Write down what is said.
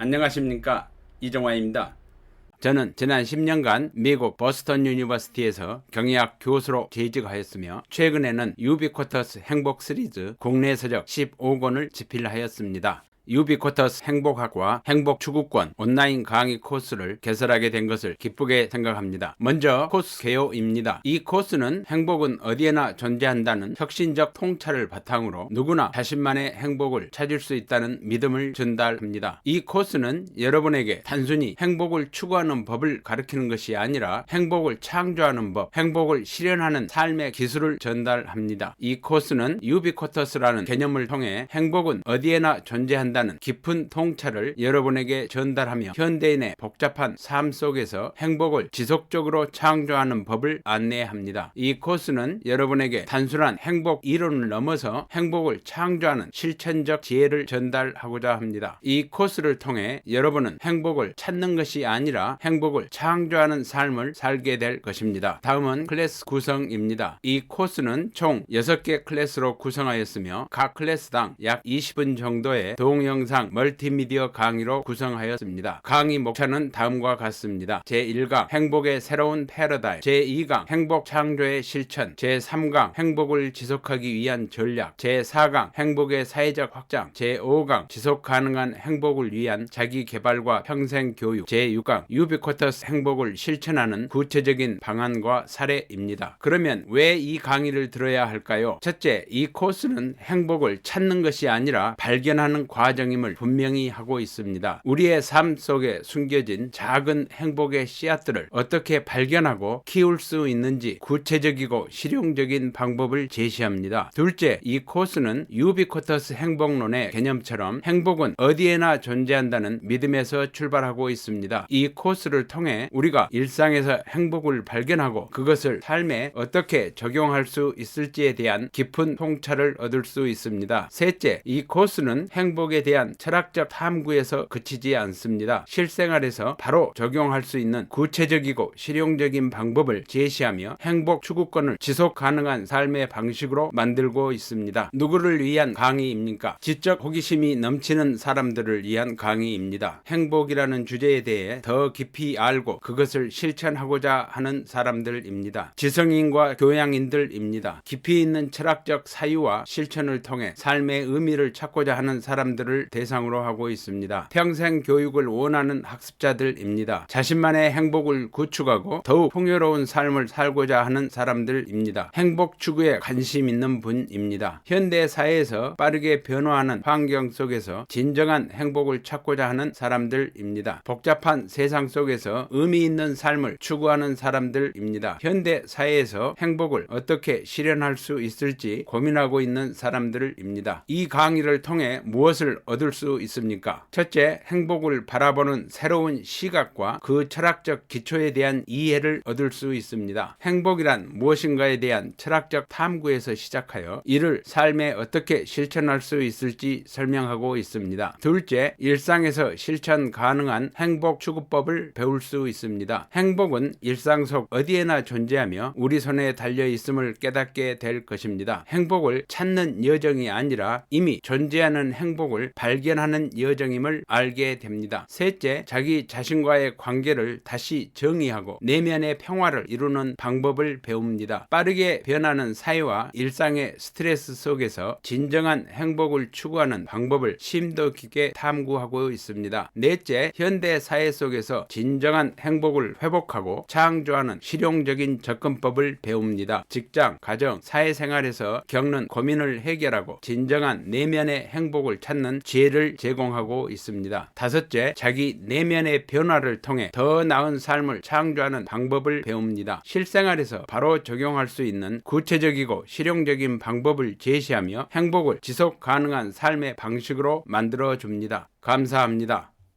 안녕하십니까 이정화입니다. 저는 지난 10년간 미국 버스턴 유니버시티에서 경영학 교수로 재직하였으며 최근에는 유비쿼터스 행복 시리즈 국내 서적 15권을 집필하였습니다. 유비쿼터스 행복학과 행복 추구권 온라인 강의 코스를 개설하게 된 것을 기쁘게 생각합니다. 먼저 코스 개요입니다. 이 코스는 행복은 어디에나 존재한다는 혁신적 통찰을 바탕으로 누구나 자신만의 행복을 찾을 수 있다는 믿음을 전달합니다. 이 코스는 여러분에게 단순히 행복을 추구하는 법을 가르치는 것이 아니라 행복을 창조하는 법, 행복을 실현하는 삶의 기술을 전달합니다. 이 코스는 유비쿼터스라는 개념을 통해 행복은 어디에나 존재한다 한다는 깊은 통찰을 여러분에게 전달하며 현대인의 복잡한 삶 속에서 행복을 지속적으로 창조하는 법을 안내합니다. 이 코스는 여러분에게 단순한 행복 이론을 넘어서 행복을 창조하는 실천적 지혜를 전달하고자 합니다. 이 코스를 통해 여러분은 행복을 찾는 것이 아니라 행복을 창조하는 삶을 살게 될 것입니다. 다음은 클래스 구성입니다. 이 코스는 총 6개 클래스로 구성하였으며 각 클래스당 약 20분 정도의 동영 동영상 멀티미디어 강의로 구성하였습니다. 강의 목차는 다음과 같습니다. 제1강 행복의 새로운 패러다임 제2강 행복 창조의 실천 제3강 행복을 지속하기 위한 전략 제4강 행복의 사회적 확장 제5강 지속 가능한 행복을 위한 자기 개발과 평생 교육 제6강 유비쿼터스 행복을 실천하는 구체적인 방안과 사례입니다. 그러면 왜 이 강의를 들어야 할까요? 첫째, 이 코스는 행복을 찾는 것이 아니라 발견하는 과정 과정임을 분명히 하고 있습니다. 우리의 삶 속에 숨겨진 작은 행복의 씨앗들을 어떻게 발견하고 키울 수 있는지 구체적이고 실용적인 방법을 제시합니다. 둘째, 이 코스는 유비쿼터스 행복론의 개념처럼 행복은 어디에나 존재한다는 믿음에서 출발하고 있습니다. 이 코스를 통해 우리가 일상에서 행복을 발견하고 그것을 삶에 어떻게 적용할 수 있을지에 대한 깊은 통찰을 얻을 수 있습니다. 셋째, 이 코스는 행복 에 대한 철학적 탐구에서 그치지 않습니다. 실생활에서 바로 적용할 수 있는 구체적이고 실용적인 방법을 제시하며 행복 추구권을 지속 가능한 삶의 방식으로 만들고 있습니다. 누구를 위한 강의입니까? 지적 호기심이 넘치는 사람들을 위한 강의입니다. 행복이라는 주제에 대해 더 깊이 알고 그것을 실천하고자 하는 사람들입니다. 지성인과 교양인들입니다. 깊이 있는 철학적 사유와 실천을 통해 삶의 의미를 찾고자 하는 사람들을 대상으로 하고 있습니다. 평생 교육을 원하는 학습자들입니다. 자신만의 행복을 구축하고 더욱 풍요로운 삶을 살고자 하는 사람들입니다. 행복 추구에 관심 있는 분입니다. 현대 사회에서 빠르게 변화하는 환경 속에서 진정한 행복을 찾고자 하는 사람들입니다. 복잡한 세상 속에서 의미 있는 삶을 추구하는 사람들입니다. 현대 사회에서 행복을 어떻게 실현할 수 있을지 고민하고 있는 사람들입니다. 이 강의를 통해 무엇을 얻을 수 있습니까? 첫째, 행복을 바라보는 새로운 시각과 그 철학적 기초에 대한 이해를 얻을 수 있습니다. 행복이란 무엇인가에 대한 철학적 탐구에서 시작하여 이를 삶에 어떻게 실천할 수 있을지 설명하고 있습니다. 둘째, 일상에서 실천 가능한 행복 추구법을 배울 수 있습니다. 행복은 일상 속 어디에나 존재하며 우리 손에 달려 있음을 깨닫게 될 것입니다. 행복을 찾는 여정이 아니라 이미 존재하는 행복을 발견하는 여정임을 알게 됩니다. 셋째, 자기 자신과의 관계를 다시 정의하고 내면의 평화를 이루는 방법을 배웁니다. 빠르게 변하는 사회와 일상의 스트레스 속에서 진정한 행복을 추구하는 방법을 심도 깊게 탐구하고 있습니다. 넷째, 현대 사회 속에서 진정한 행복을 회복하고 창조하는 실용적인 접근법을 배웁니다. 직장, 가정, 사회생활에서 겪는 고민을 해결하고 진정한 내면의 행복을 찾는 지혜를 제공하고 있습니다. 다섯째, 자기 내면의 변화를 통해 더 나은 삶을 창조하는 방법을 배웁니다. 실생활에서 바로 적용할 수 있는 구체적이고 실용적인 방법을 제시하며 행복을 지속 가능한 삶의 방식으로 만들어 줍니다. 감사합니다.